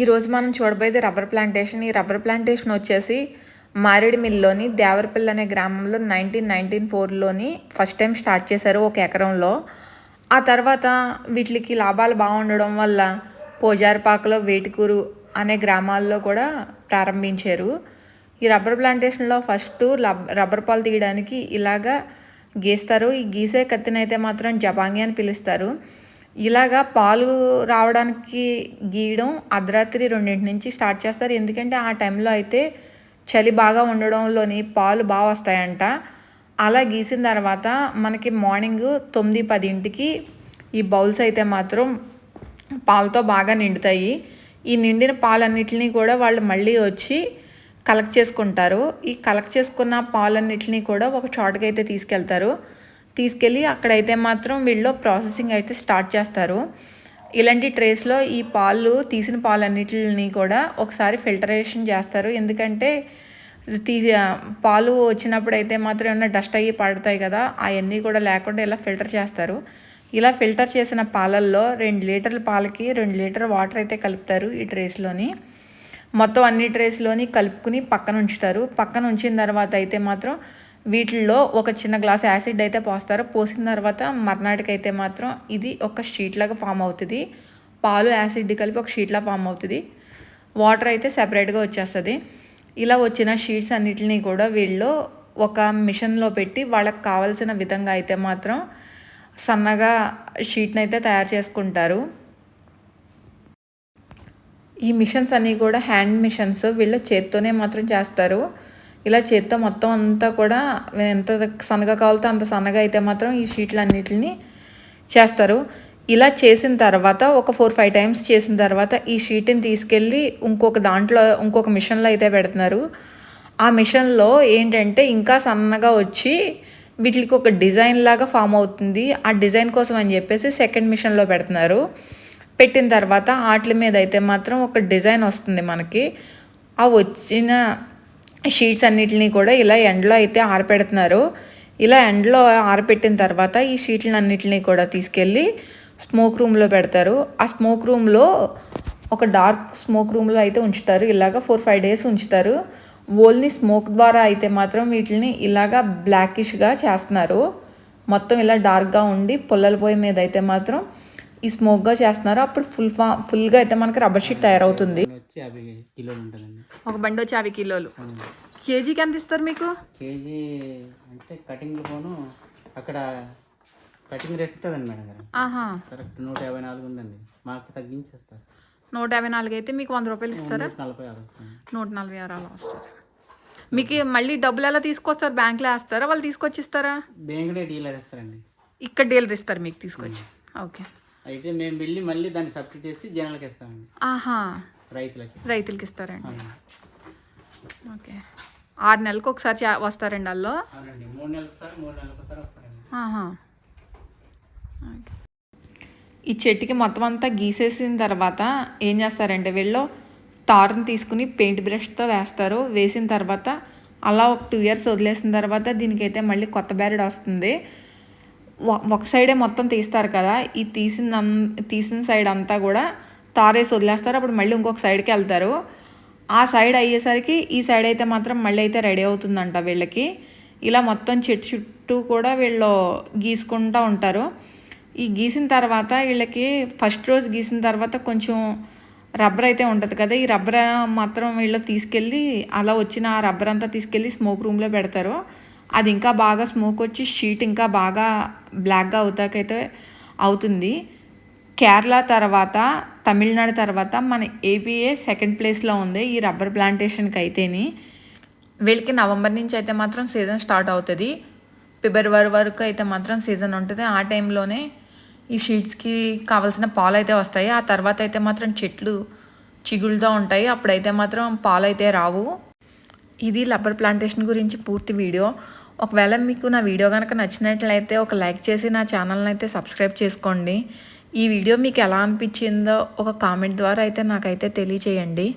ఈరోజు మనం చూడబోయేది రబ్బర్ ప్లాంటేషన్. ఈ రబ్బర్ ప్లాంటేషన్ వచ్చేసి మారేడుమిల్లిలోని దేవరపల్లి అనే గ్రామంలో నైన్టీన్ నైన్టీన్ ఫోర్లోని ఫస్ట్ టైం స్టార్ట్ చేశారు ఒక ఎకరంలో. ఆ తర్వాత వీటికి లాభాలు బాగుండడం వల్ల పోజారిపాకలో వేటికూరు అనే గ్రామాల్లో కూడా ప్రారంభించారు. ఈ రబ్బర్ ప్లాంటేషన్లో ఫస్ట్ రబ్బర్ పాలు తీయడానికి ఇలాగా గీస్తారు. ఈ గీసే కత్తినైతే మాత్రం జపాంగి అని పిలుస్తారు. ఇలాగా పాలు రావడానికి గీయడం అర్ధరాత్రి రెండింటి నుంచి స్టార్ట్ చేస్తారు. ఎందుకంటే ఆ టైంలో అయితే చలి బాగా ఉండడంలోని పాలు బాగా వస్తాయంట. అలా గీసిన తర్వాత మనకి మార్నింగ్ తొమ్మిది పదింటికి ఈ బౌల్స్ అయితే మాత్రం పాలతో బాగా నిండుతాయి. ఈ నిండిన పాలన్నిటిని కూడా వాళ్ళు మళ్ళీ వచ్చి కలెక్ట్ చేసుకుంటారు. ఈ కలెక్ట్ చేసుకున్న పాలన్నిటిని కూడా ఒక చోటకైతే తీసుకెళ్తారు. తీసుకెళ్ళి అక్కడైతే మాత్రం వీళ్ళు ప్రాసెసింగ్ అయితే స్టార్ట్ చేస్తారు. ఇలాంటి ట్రేస్లో ఈ పాలు తీసిన పాలన్నిటిని కూడా ఒకసారి ఫిల్టరేషన్ చేస్తారు. ఎందుకంటే తీ పాలు వచ్చినప్పుడు అయితే మాత్రం ఏమైనా డస్ట్ అయ్యి పడతాయి కదా అవన్నీ కూడా లేకుండా ఇలా ఫిల్టర్ చేస్తారు. ఇలా ఫిల్టర్ చేసిన పాలల్లో రెండు లీటర్ల పాలకి రెండు లీటర్ వాటర్ అయితే కలుపుతారు ఈ ట్రేస్లోని మొత్తం అన్ని ట్రేస్లోని కలుపుకుని పక్కన ఉంచుతారు. పక్కన ఉంచిన తర్వాత అయితే మాత్రం వీటిల్లో ఒక చిన్న గ్లాస్ యాసిడ్ అయితే పోస్తారు. పోసిన తర్వాత మర్నాటికైతే మాత్రం ఇది ఒక షీట్ లాగా ఫామ్ అవుతుంది. పాలు యాసిడ్ కలిపి ఒక షీట్లా ఫామ్ అవుతుంది. వాటర్ అయితే సెపరేట్గా వచ్చేస్తుంది. ఇలా వచ్చిన షీట్స్ అన్నిటిని కూడా వీళ్ళు ఒక మిషన్లో పెట్టి వాళ్ళకి కావాల్సిన విధంగా అయితే మాత్రం సన్నగా షీట్ని అయితే తయారు చేసుకుంటారు. ఈ మిషన్స్ అన్నీ కూడా హ్యాండ్ మిషన్స్ వీళ్ళు చేత్తోనే మాత్రం చేస్తారు. ఇలా చేత్తో మొత్తం అంతా కూడా ఎంత సన్నగా కావాలితే అంత సన్నగా అయితే మాత్రం ఈ షీట్లు అన్నిటిని చేస్తారు. ఇలా చేసిన తర్వాత ఒక ఫోర్ ఫైవ్ టైమ్స్ చేసిన తర్వాత ఈ షీట్ని తీసుకెళ్ళి ఇంకొక దాంట్లో ఇంకొక మిషన్లో అయితే పెడుతున్నారు. ఆ మిషన్లో ఏంటంటే ఇంకా సన్నగా వచ్చి వీటికి ఒక డిజైన్ లాగా ఫామ్ అవుతుంది. ఆ డిజైన్ కోసం అని చెప్పేసి సెకండ్ మిషన్లో పెడుతున్నారు. పెట్టిన తర్వాత వాటి మీద అయితే మాత్రం ఒక డిజైన్ వస్తుంది మనకి. ఆ వచ్చిన షీట్స్ అన్నిటిని కూడా ఇలా ఎండలో అయితే ఆరపెడుతున్నారు. ఇలా ఎండలో ఆరపెట్టిన తర్వాత ఈ షీట్లను అన్నిటిని కూడా తీసుకెళ్ళి స్మోక్ రూమ్లో పెడతారు. ఆ స్మోక్ రూమ్లో ఒక డార్క్ స్మోక్ రూమ్లో అయితే ఉంచుతారు. ఇలాగ ఫోర్ ఫైవ్ డేస్ ఉంచుతారు. ఓన్లీ స్మోక్ ద్వారా అయితే మాత్రం వీటిని ఇలాగా బ్లాకిష్గా చేస్తున్నారు. మొత్తం ఇలా డార్క్గా ఉండి పొల్లల పొయ్యి మీద అయితే మాత్రం ఈ స్మోక్గా చేస్తున్నారు అప్పుడు ఫుల్ ఫా ఫుల్గా అయితే మనకి రబ్బర్ షీట్ తయారవుతుంది. ఒక బండి వచ్చి యాభై కిలోలు. కేజీకి ఎంత ఇస్తారు మీకు? కేజీ అంటే కటింగ్ పోను అక్కడ కటింగ్ రేట్ ఉంటుందండి మేడం గారు. కరెక్ట్ నూట యాభై నాలుగు ఉందండి. మాకు తగ్గించేస్తారు. నూట యాభై నాలుగు అయితే మీకు వంద రూపాయలు ఇస్తారా? నూట నలభై ఆరు వస్తుంది. నూట నలభై ఆరు అలా వస్తుంది. మీకు మళ్ళీ డబ్బులు ఎలా తీసుకొస్తారు? బ్యాంక్లో వేస్తారా? వాళ్ళు తీసుకొచ్చి ఇస్తారా? బేంగడే డీలర్ ఇస్తారండి. ఇక్కడ డీలర్ ఇస్తారు మీకు తీసుకొచ్చి. ఓకే. అయితే మేము వెళ్ళి మళ్ళీ దాన్ని సబ్సిడీ చేసి జనాలకి ఇస్తామండి. ఆహా. రైతులకి. రైతులకి ఇస్తారండి. ఓకే. ఆరు నెలలకు ఒకసారి చే- వస్తారండి వాళ్ళు? అవునండి. మూడు నెలలకు సార్ మూడు నెలలకు వస్తారండి. ఆహా. ఓకే. ఈ చెట్టుకి మొత్తం అంతా గీసేసిన తర్వాత ఏం చేస్తారంటే వీళ్ళు తారుని తీసుకుని పెయింట్ బ్రష్తో వేస్తారు. వేసిన తర్వాత అలా ఒక టూ ఇయర్స్ వదిలేసిన తర్వాత దీనికైతే మళ్ళీ కొత్త బ్యారెడ్ వస్తుంది. ఒక సైడే మొత్తం తీస్తారు కదా ఈ తీసిన తీసిన సైడ్ అంతా కూడా తారేసి వదిలేస్తారు అప్పుడు మళ్ళీ ఇంకొక సైడ్కి వెళ్తారు. ఆ సైడ్ అయ్యేసరికి ఈ సైడ్ అయితే మాత్రం మళ్ళీ అయితే రెడీ అవుతుందంట వీళ్ళకి. ఇలా మొత్తం చెట్టు చుట్టూ కూడా వీళ్ళు గీసుకుంటూ ఉంటారు. ఈ గీసిన తర్వాత వీళ్ళకి ఫస్ట్ రోజు గీసిన తర్వాత కొంచెం రబ్బర్ అయితే ఉంటుంది కదా ఈ రబ్బర్ మాత్రం వీళ్ళు తీసుకెళ్ళి అలా వచ్చిన ఆ రబ్బర్ అంతా తీసుకెళ్ళి స్మోక్ రూమ్లో పెడతారు. అది ఇంకా బాగా స్మోక్ వచ్చి షీట్ ఇంకా బాగా బ్లాక్గా అవుతాకైతే అవుతుంది. కేరళ తర్వాత తమిళనాడు తర్వాత మన ఏపీఏ సెకండ్ ప్లేస్లో ఉంది ఈ రబ్బర్ ప్లాంటేషన్కి అయితేని వీళ్ళకి నవంబర్ నుంచి అయితే మాత్రం సీజన్ స్టార్ట్ అవుతుంది. ఫిబ్రవరి వరకు అయితే మాత్రం సీజన్ ఉంటుంది. ఆ టైంలోనే ఈ షీట్స్కి కావాల్సిన పాలు అయితే వస్తాయి. ఆ తర్వాత అయితే మాత్రం చెట్లు చిగుళ్ళతో ఉంటాయి. అప్పుడైతే మాత్రం పాలు అయితే రావు. ఇది రబ్బర్ ప్లాంటేషన్ గురించి పూర్తి వీడియో. ఒకవేళ మీకు నా వీడియో కనుక నచ్చినట్లయితే ఒక లైక్ చేసి నా ఛానల్ని అయితే సబ్స్క్రైబ్ చేసుకోండి. ఈ వీడియో మీకు ఎలా అనిపించిందో ఒక కామెంట్ ద్వారా అయితే నాకైతే తెలియచేయండి.